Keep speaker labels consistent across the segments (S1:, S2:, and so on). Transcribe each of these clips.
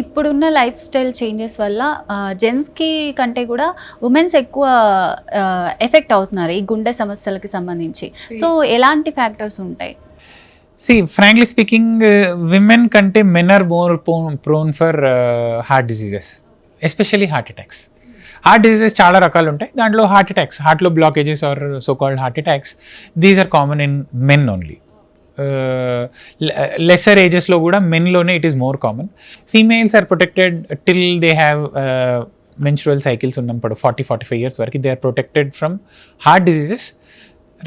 S1: ఇప్పుడున్న life style changes వల్ల జెంట్స్కి కంటే కూడా ఉమెన్స్ ఎక్కువ ఎఫెక్ట్ అవుతున్నారు ఈ గుండె సమస్యలకి సంబంధించి. సో ఎలాంటి ఫ్యాక్టర్స్ ఉంటాయి?
S2: సి ఫ్రాంక్లీ స్పీకింగ్ విమెన్ కంటే men are more prone for heart diseases especially heart attacks heart diseases చాలా రకాలు ఉంటాయి. దాంట్లో హార్ట్ అటాక్స్ హార్ట్లో blockages are so called heart attacks these are common in men only lesser ఏజెస్లో కూడా మెన్లోనే it is more common females are protected till they have menstrual cycles ఉన్నప్పుడు forty forty five years వరకు. They are protected from heart diseases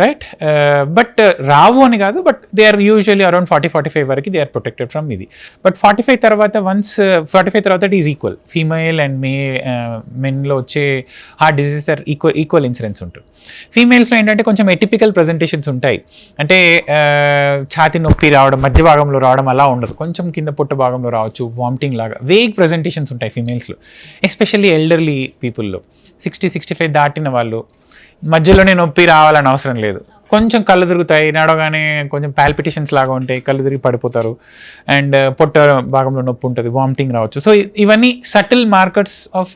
S2: right but uh, uh, రావు అని కాదు but they are usually around forty forty five వరకు they are protected from ఇది. But forty five తర్వాత once forty five తర్వాత it is equal female and male మెన్లో వచ్చే heart diseases are equal equal incidence ఉంటుంది. ఫీమేల్స్లో ఏంటంటే కొంచెం ఎటిపికల్ ప్రజెంటేషన్స్ ఉంటాయి. అంటే uh, ఛాతి నొప్పి రావడం మధ్య భాగంలో రావడం అలా ఉండదు. కొంచెం కింద పుట్ట భాగంలో రావచ్చు వామిటింగ్ లాగా. వేగ్ ప్రజెంటేషన్స్ ఉంటాయి ఫీమేల్స్లో ఎస్పెషల్లీ ఎల్డర్లీ పీపుల్లో సిక్స్టీ సిక్స్టీ ఫైవ్ దాటిన వాళ్ళు మధ్యలోనే నొప్పి రావాలని అవసరం లేదు. కొంచెం కళ్ళు తిరుగుతాయి నడవగానే కొంచెం పాల్పిటేషన్స్ లాగా ఉంటాయి కళ్ళు తిరిగి పడిపోతారు. అండ్ uh, పొట్ట భాగంలో నొప్పి ఉంటుంది వామిటింగ్ రావచ్చు. సో ఇవన్నీ subtle markers of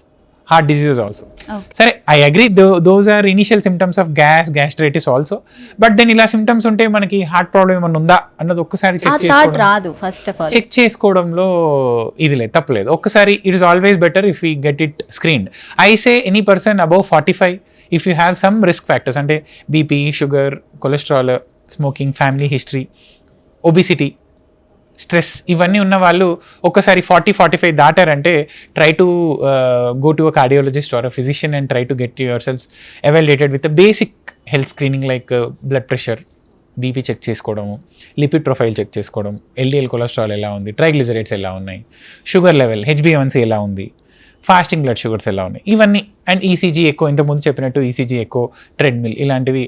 S2: heart diseases also
S1: Okay.
S2: సరే I agree those are initial symptoms of gas gastritis also but then ఇలా సిమ్టమ్స్ ఉంటే మనకి హార్ట్ ప్రాబ్లం ఏమైనా ఉందా అన్నది ఒక్కసారి చెక్ చేసుకోవడం.
S1: రాదు ఫస్ట్ ఆఫ్ ఆల్
S2: చెక్ చేసుకోవడంలో ఇది లేదు తప్పలేదు ఒక్కసారి it is always better if you get it screened I say any person above forty five if you have some risk factors అంటే BP sugar cholesterol smoking family history obesity stress ఇవన్నీ ఉన్న వాళ్ళు ఒక్కసారి forty forty five దాటారంటే try to go to a cardiologist or a physician and try to get your self evaluated with basic health screening like uh, blood pressure BP check చేసుకోవడము lipid profile check చేసుకోవడం LDL cholesterol ఎలా ఉంది triglycerides ఎలా ఉన్నాయి sugar level హెచ్బిఎన్సీ ఎలా ఉంది fasting blood sugars ఎలా ఉన్నాయి ఇవన్నీ అండ్ ఈసీజీ ఎక్కువ ఇంతకుముందు చెప్పినట్టు ఈసీజీ ఎక్కువ ట్రెడ్మిల్ ఇలాంటివి.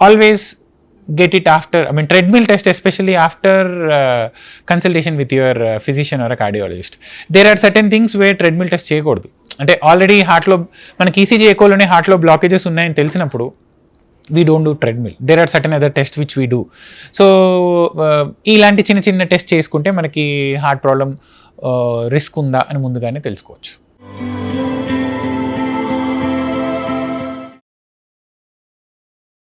S2: Always get it after I mean treadmill test especially after consultation with your physician or cardiologist there are certain things where treadmill test చేయకూడదు. అంటే ఆల్రెడీ హార్ట్లో మనకి ఈసీజీ ఎక్కువలోనే హార్ట్లో బ్లాకేజెస్ ఉన్నాయని తెలిసినప్పుడు we don't do treadmill there are certain other test which we do so ఇలాంటి చిన్న చిన్న టెస్ట్ చేసుకుంటే మనకి హార్ట్ ప్రాబ్లం రిస్క్ ఉందా అని ముందుగానే తెలుసుకోవచ్చు.